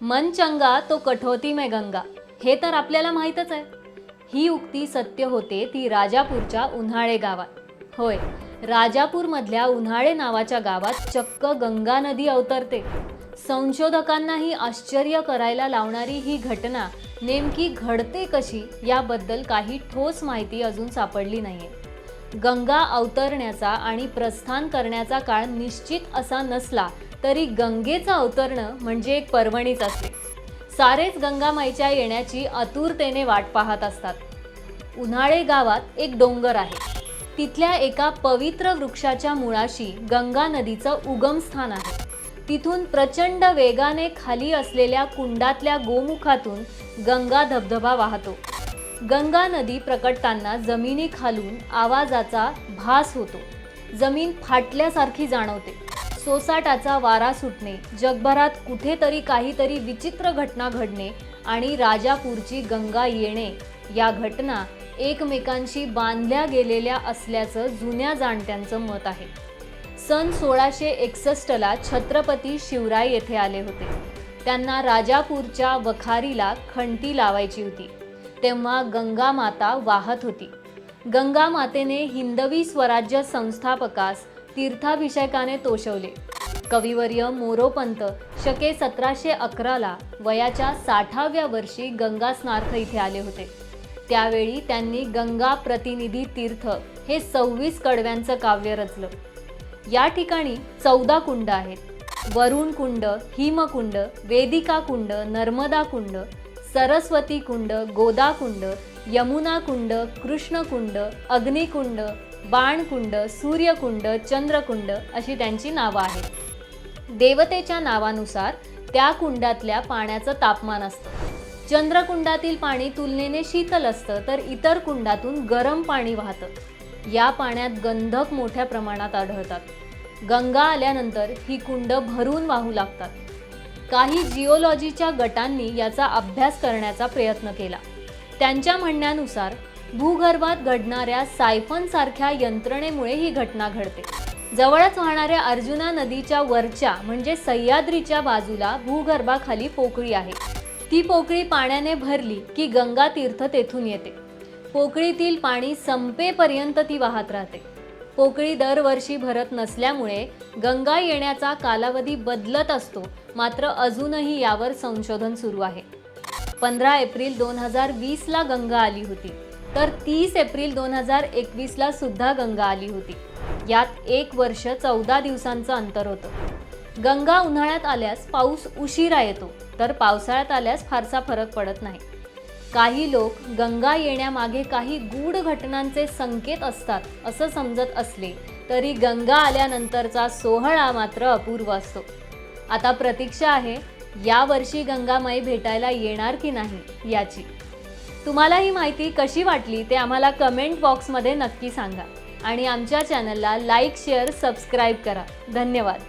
मन चंगा तो कठोती में गंगा. हे तर आपल्याला माहीतच आहे. ही उक्ती सत्य होते ती राजापूरच्या उन्हाळे गावात. होय राजापूरमधल्या उन्हाळे नावाच्या गावात चक्क गंगा नदी अवतरते. संशोधकांनाही आश्चर्य करायला लावणारी ही घटना नेमकी घडते कशी याबद्दल काही ठोस माहिती अजून सापडली नाहीये. गंगा अवतरण्याचा आणि प्रस्थान करण्याचा काळ निश्चित असा नसला तरी गंगेचं अवतरणं म्हणजे एक पर्वणीच असते. सारेच गंगामाईच्या येण्याची आतुरतेने वाट पाहत असतात. उन्हाळे गावात एक डोंगर आहे. तिथल्या एका पवित्र वृक्षाच्या मुळाशी गंगा नदीचं उगमस्थान आहे. तिथून प्रचंड वेगाने खाली असलेल्या कुंडातल्या गोमुखातून गंगा धबधबा वाहतो. गंगा नदी प्रकटताना जमिनी खालून आवाजाचा भास होतो. जमीन फाटल्यासारखी जाणवते. सोसाटाचा वारा सुटणे जगभरात कुठेतरी काहीतरी विचित्र घटना घडणे आणि राजापूरची गंगा येणे या घटना एकमेकांशी बांधल्या गेलेल्या असल्याचं जुन्या जाणत्यांचं मत आहे. सन सोळाशे एकसष्टला छत्रपती शिवराय येथे आले होते. त्यांना राजापूरच्या वखारीला खंटी लावायची होती. तेव्हा गंगा माता वाहत होती. गंगा मातेने हिंदवी स्वराज्य संस्थापकास तीर्थाभिषेकाने तोषवले. कविवर्य मोरोपंत शके सतराशे अकराला वयाच्या साठाव्या वर्षी गंगास्नार्थ इथे आले होते. त्यावेळी त्यांनी गंगा प्रतिनिधी तीर्थ हे सव्वीस कडव्यांचं काव्य रचलं. या ठिकाणी चौदा कुंड आहेत. वरुण कुंड हिमकुंड वेदिका कुंड नर्मदा कुंड सरस्वती कुंड गोदा कुंड यमुना कुंड कृष्णकुंड अग्निकुंड बाणकुंड सूर्यकुंड चंद्रकुंड अशी त्यांची नावं आहेत. देवतेच्या नावानुसार त्या कुंडातल्या पाण्याचं तापमान असतं. चंद्रकुंडातील पाणी तुलनेने शीतल असतं तर इतर कुंडातून गरम पाणी वाहतं. या पाण्यात गंधक मोठ्या प्रमाणात आढळतात. गंगा आल्यानंतर ही कुंड भरून वाहू लागतात. काही जिओलॉजीच्या गटांनी याचा अभ्यास करण्याचा प्रयत्न केला. त्यांच्या म्हणण्यानुसार भूगर्भात घडणाऱ्या सायफन सारख्या यंत्रणेमुळे ही घटना घडते. जवळच वाहणाऱ्या अर्जुना नदीच्या वरच्या म्हणजे सह्याद्रीच्या बाजूला भूगर्भाखाली पोकळी आहे. ती पोकळी पाण्याने भरली की गंगा तीर्थ तेथून येते. पोकळीतील पाणी संपेपर्यंत ती वाहत राहते. पोकळी दरवर्षी भरत नसल्यामुळे गंगा येण्याचा कालावधी बदलत असतो मात्र अजूनही यावर संशोधन सुरू आहे. पंधरा एप्रिल दोन हजार वीसला गंगा आली होती. तर तीस एप्रिल दोन हजार एकवीसला सुद्धा गंगा आली होती. यात एक वर्ष चौदा दिवसांचं अंतर होतं. गंगा उन्हाळ्यात आल्यास पाऊस उशिरा येतो तर पावसाळ्यात आल्यास फारसा फरक पडत नाही. काही लोक गंगा येण्यामागे काही गूढ घटनांचे संकेत असतात असं समजत असले तरी गंगा आल्यानंतरचा सोहळा मात्र अपूर्व असतो. आता प्रतीक्षा आहे यावर्षी गंगामाई भेटायला येणार की नाही याची. तुम्हाला ही माहिती कशी वाटली ते आम्हाला कमेंट बॉक्समध्ये नक्की सांगा. आणि आमच्या चॅनलला लाईक शेअर सबस्क्राईब करा. धन्यवाद.